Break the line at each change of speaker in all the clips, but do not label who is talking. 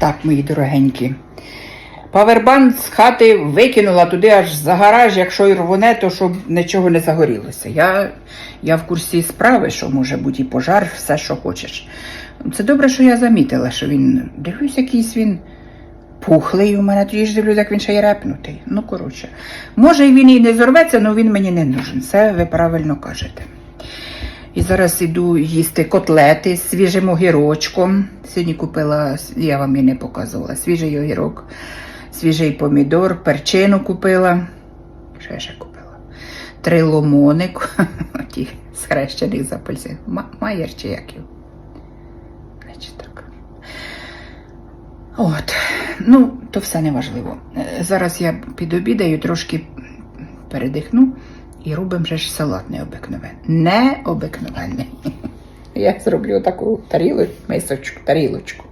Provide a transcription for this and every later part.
Так, мої дорогенькі. Павербанк з хати викинула туди аж за гараж, якщо й рвоне, то щоб нічого не загорілося. Я, я в курсі справи, що може бути і пожар, все, що хочеш. Це добре, що я замітила, що він. Дивлюсь, якийсь він пухлий у мене, тоді ж дивлюсь, як він ще й репнутий. Ну, коротше. Може, він і не зорветься, але він мені не нужен. Це ви правильно кажете. І зараз іду їсти котлети з свіжим огірочком. Сьогодні купила, я вам і не показувала, свіжий огірок, свіжий помідор, перчину купила. Що я ще купила? Три ломони, ті схрещених з апельсин. Ма- Майер чи як його? От. Ну, то все не важливо. Е, Зараз я підобідаю, трошки передихну і робимо вже ж салат необикновенний. Необикновенний. Я зроблю таку тарілочку, мисочку, тарілочку.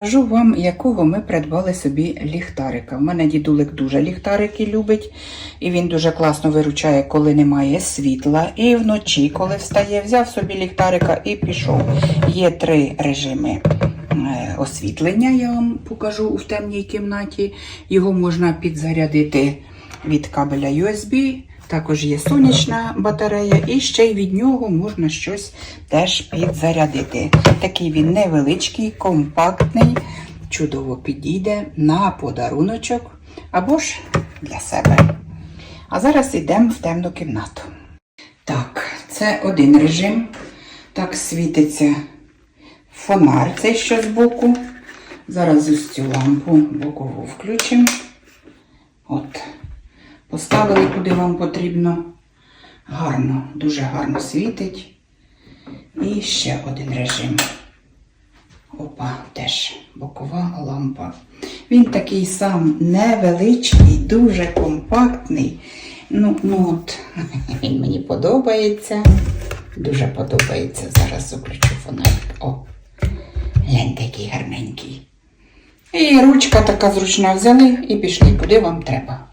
Кажу вам, якого ми придбали собі ліхтарика. У мене дідулик дуже ліхтарики любить, і він дуже класно виручає, коли немає світла. І вночі, коли встає, взяв собі ліхтарика і пішов. Є три режими е, освітлення, я вам покажу в темній кімнаті. Його можна підзарядити від кабеля USB. Також є сонячна батарея, і ще й від нього можна щось теж підзарядити. Такий він невеличкий, компактний, чудово підійде на подаруночок або ж для себе. А зараз йдемо в темну кімнату. Так, це один режим. Так світиться фонар, цей що збоку. Зараз ось цю лампу бокову включимо. Поставили, куди вам потрібно. Гарно, дуже гарно світить. І ще один режим. Опа, теж бокова лампа. Він такий сам невеличкий, дуже компактний. Ну, ну от, він мені подобається. Дуже подобається. Зараз заключу фонарик. О, гляньте, який гарненький. І ручка така зручна взяли і пішли, куди вам треба.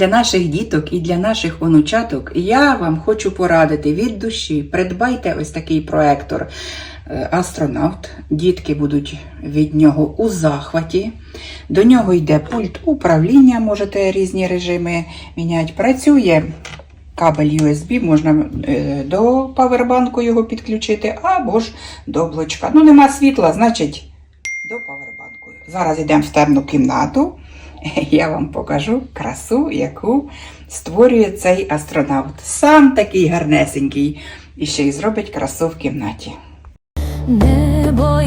Для наших діток і для наших онучаток я вам хочу порадити від душі. Придбайте ось такий проектор е, Астронавт. Дітки будуть від нього у захваті. До нього йде пульт управління, можете різні режими міняти. Працює кабель USB, можна е, до павербанку його підключити, або ж до блочка. Ну, нема світла, значить до павербанку. Зараз йдемо в темну кімнату. Я вам покажу красу, яку створює цей астронавт. Сам такий гарнесенький. І ще й зробить красу в кімнаті.
Небо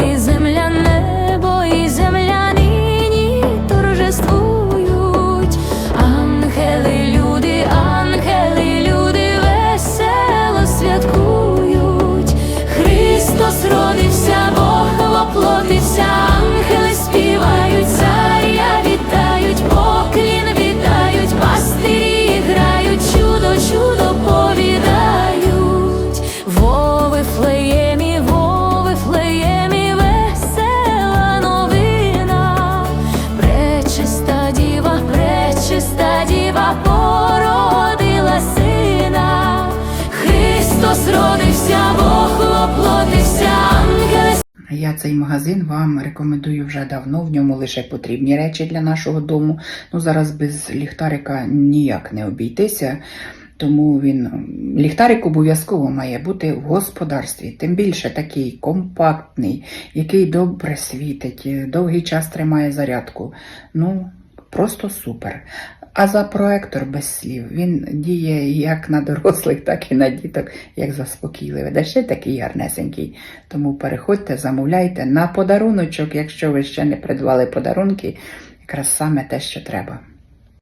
Я цей магазин вам рекомендую вже давно. В ньому лише потрібні речі для нашого дому. Ну зараз без ліхтарика ніяк не обійтися. Тому він ліхтарик обов'язково має бути в господарстві. Тим більше такий компактний, який добре світить, довгий час тримає зарядку. Ну, просто супер. А за проектор без слів він діє як на дорослих, так і на діток, як заспокійливий. Да ще такий гарнесенький. Тому переходьте, замовляйте на подаруночок, якщо ви ще не придбали подарунки, якраз саме те, що треба.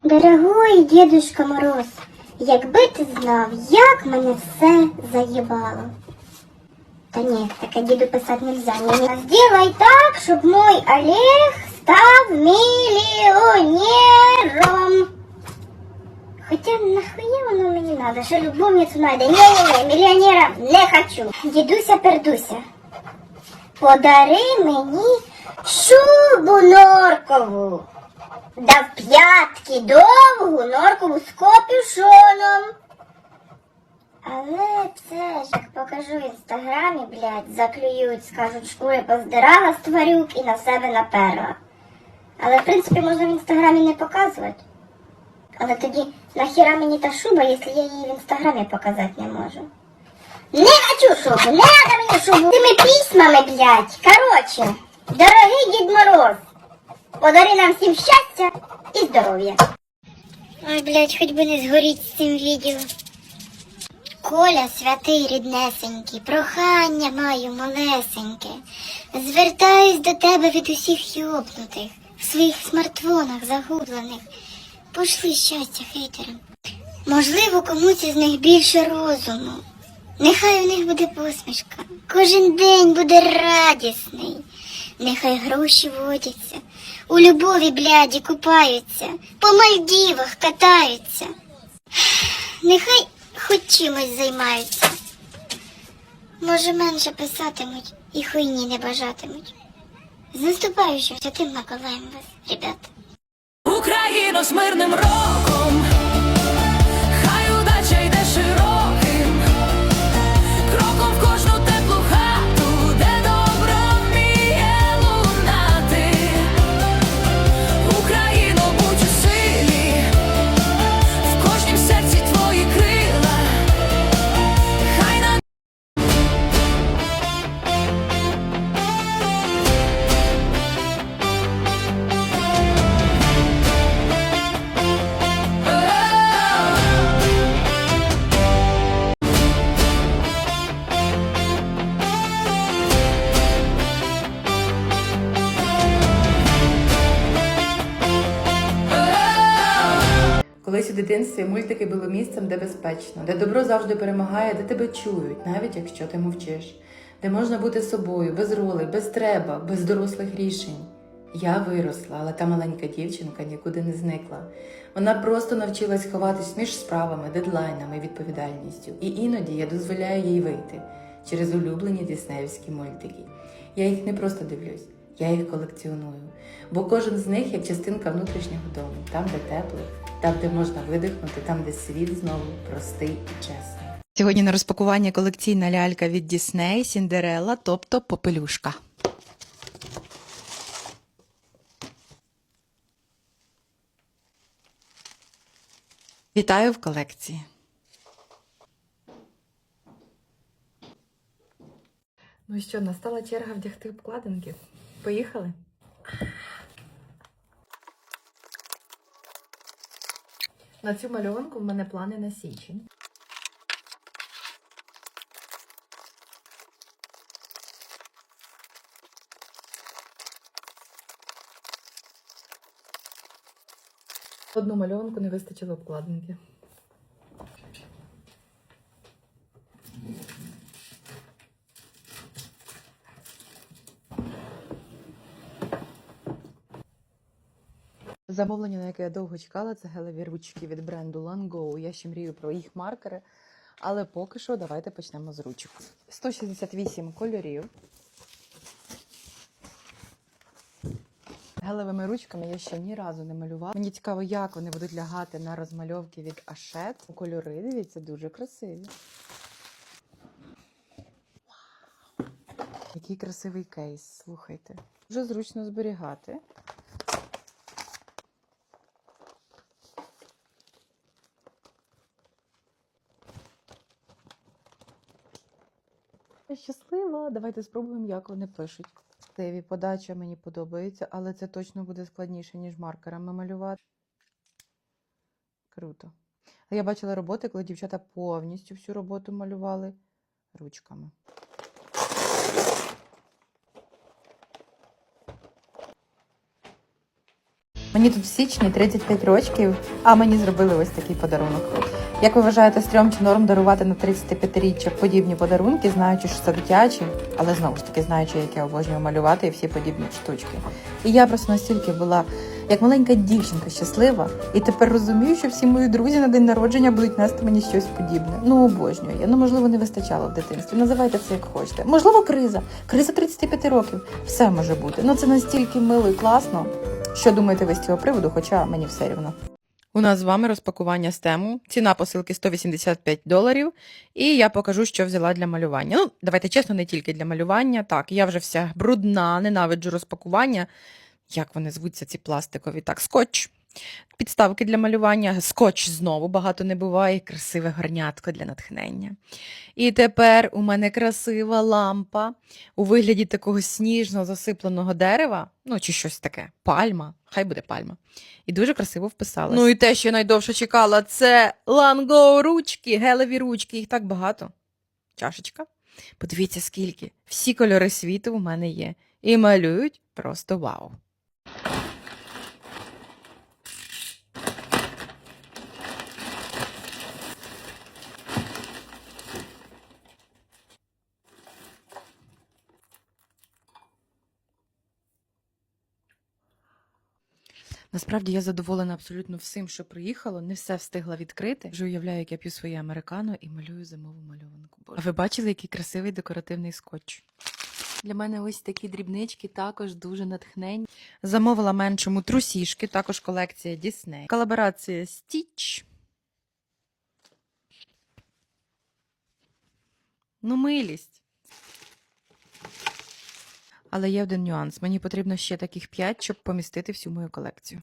Дорогой Дедушка Мороз, якби ти знав, як мене все заїбало. Та ні, таке діду писати нельзя. Ні, ні. Так, щоб мой Олег став миллионером. Хоча нахуя воно мені надо, що любовницю найде. Ні-ні-ні, мільйонера не хочу. Дідуся пердуся. Подари мені шубу норкову. Да в п'ятки довгу норкову з капюшоном. Але це ж як покажу в інстаграмі, блядь, заклюють, скажуть, шкури поздирала з тварюк і на себе наперла. Але в принципі можна в інстаграмі не показувати. Але тоді нахіра мені та шуба, якщо я її в інстаграмі показати не можу. Не хочу шубу, не надо мені шубу. Тими письмами, блядь. Короче, дорогий Дід Мороз, подари нам всім щастя і здоров'я. Ой, блядь, хоч би не згоріть з цим відео. Коля, святий ріднесенький, прохання маю малесеньке. Звертаюсь до тебе від усіх йобнутих, в своїх смартфонах загублених. Пошли щастя хейтерам. Можливо, комусь із них більше розуму. Нехай у них буде посмішка, кожен день буде радісний. Нехай гроші водяться, у любові бляді купаються, по Мальдівах катаються. Нехай хоч чимось займаються. Може, менше писатимуть і хуйні не бажатимуть. З наступаючим святим Миколаєм вас, ребята.
Україно з мирним роком, у
мультики були місцем, де безпечно, де добро завжди перемагає, де тебе чують, навіть якщо ти мовчиш, де можна бути собою, без ролей, без треба, без дорослих рішень. Я виросла, але та маленька дівчинка нікуди не зникла. Вона просто навчилась ховатись між справами, дедлайнами, відповідальністю. І іноді я дозволяю їй вийти через улюблені діснеївські мультики. Я їх не просто дивлюсь, я їх колекціоную. Бо кожен з них як частинка внутрішнього дому, там, де тепло, там, де можна видихнути, там, де світ знову простий і чесний.
Сьогодні на розпакування колекційна лялька від Дісней Сіндерелла, тобто попелюшка. Вітаю в колекції.
Ну що, настала черга вдягти обкладинки. Поїхали? На цю мальованку в мене плани на січень. Одну мальованку не вистачило обкладинки.
Замовлення, на яке я довго чекала, це гелеві ручки від бренду Lango. Я ще мрію про їх маркери. Але поки що давайте почнемо з ручок. 168 кольорів. Гелевими ручками я ще ні разу не малювала. Мені цікаво, як вони будуть лягати на розмальовки від Ашет. Кольори, дивіться, дуже красиві. Який красивий кейс, слухайте. Дуже зручно зберігати. Я щаслива. Давайте спробуємо, як вони пишуть. Теві подача мені подобається, але це точно буде складніше, ніж маркерами малювати. Круто. Я бачила роботи, коли дівчата повністю всю роботу малювали ручками. Мені тут в січні 35 років, а мені зробили ось такий подарунок. Як ви вважаєте, стрьом чи норм дарувати на 35-річчя подібні подарунки, знаючи, що це дитячі, але знову ж таки знаючи, як я обожнюю малювати і всі подібні штучки. І я просто настільки була як маленька дівчинка щаслива, і тепер розумію, що всі мої друзі на день народження будуть нести мені щось подібне. Ну обожнюю я. Ну можливо, не вистачало в дитинстві. Називайте це як хочете. Можливо, криза. Криза 35 років. Все може бути. Ну це настільки мило і класно. Що думаєте ви з цього приводу? Хоча мені все рівно. У нас з вами розпакування з тему. Ціна посилки 185 доларів. І я покажу, що взяла для малювання. Ну, давайте чесно, не тільки для малювання. Так, я вже вся брудна, ненавиджу розпакування. Як вони звуться, ці пластикові? Так, скотч. Підставки для малювання, скотч знову багато не буває, красиве горнятко для натхнення. І тепер у мене красива лампа у вигляді такого сніжно засипленого дерева, ну чи щось таке, пальма, хай буде пальма. І дуже красиво вписалась. Ну і те, що я найдовше чекала, це ланго ручки, гелеві ручки, їх так багато. Чашечка. Подивіться, скільки. Всі кольори світу у мене є. І малюють просто вау. Насправді я задоволена абсолютно всім, що приїхало. Не все встигла відкрити. Вже уявляю, як я п'ю своє американо і малюю зимову малюванку. Боже. А ви бачили, який красивий декоративний скотч? Для мене ось такі дрібнички також дуже натхненні. Замовила меншому трусішки, також колекція Disney. Колаборація Stitch. Ну, милість. Але є один нюанс. Мені потрібно ще таких п'ять, щоб помістити всю мою колекцію.